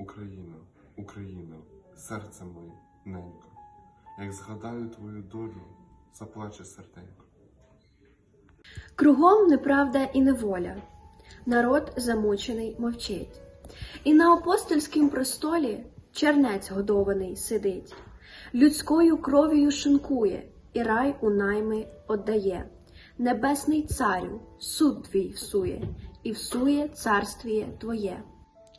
Україно, Україно, серце моє, ненько, як згадаю твою долю, заплаче серденько. Кругом неправда і неволя, народ замучений мовчить. І на апостольськім престолі чернець годований сидить, людською кров'ю шинкує, і рай у найми отдає. Небесний царю, суд твій всує, і всує царствіє твоє.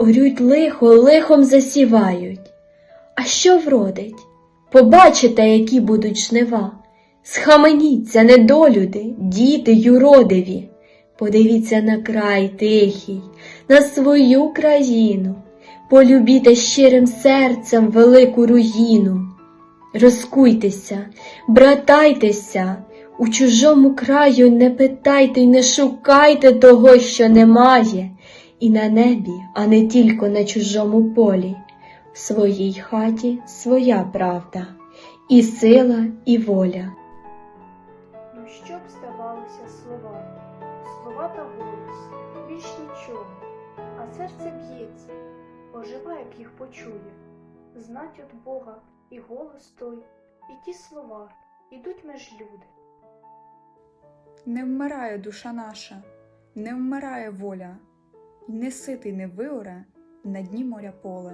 орють лихо, лихом засівають. А що вродить? Побачите, які будуть жнива. Схаменіться, недолюди, діти юродиві. Подивіться на край тихий, на свою країну, полюбіте щирим серцем велику руїну. Розкуйтеся, братайтеся, у чужому краю не питайте й не шукайте того, що немає, і на небі, а не тільки на чужому полі. В своїй хаті своя правда, і сила, і воля. Ну що б здавалося слова, слова та голос, більш нічого, а серце б'ється, ожива, як їх почує, знать від Бога і голос той, і ті слова ідуть меж люди. Не вмирає душа наша, не вмирає воля, і не ситий не виоре на дні моря поле.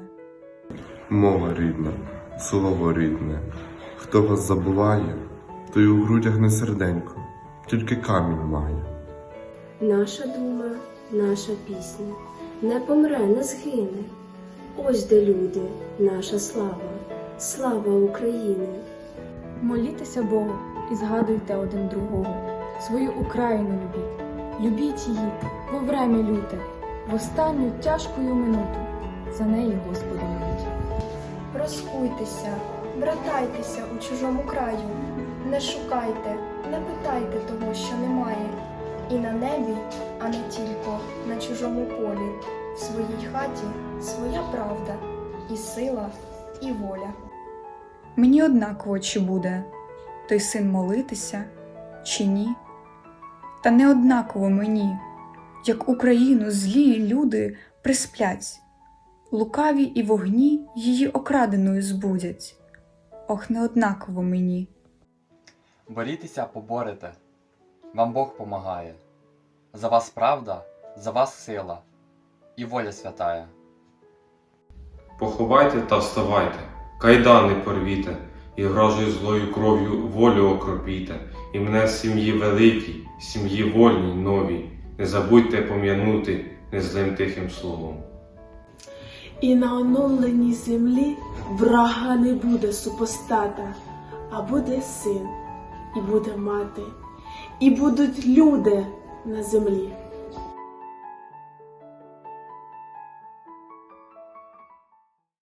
Мова рідна, слово рідне, хто вас забуває, той у грудях не серденько, тільки камінь має. Наша дума, наша пісня не помре, не згине. Ось де люди, наша слава, слава України. Молітеся Богу і згадуйте один другого. Свою Україну любіть, любіть її во время люте, в останню тяжкою минуту. За неї Господа моліть. Розкуйтеся, братайтеся у чужому краю, не шукайте, не питайте того, що немає, і на небі, а не тільки на чужому полі, в своїй хаті своя правда, і сила, і воля. Мені однаково, чи буде той син молитися, чи ні. Та не однаково мені, як Україну злі люди присплять, лукаві і вогні її окраденою збудять. Ох, не однаково мені. Борітеся, поборете. Вам Бог помагає. За вас правда, за вас сила і воля святая. Поховайте та вставайте, кайдани порвіте, і грожою злою кров'ю волю окропіте, і мене сім'ї великій, сім'ї вольній новій, не забудьте пом'янути незлим тихим словом. І на оновленій землі врага не буде супостата, а буде син, і буде мати, і будуть люди на землі.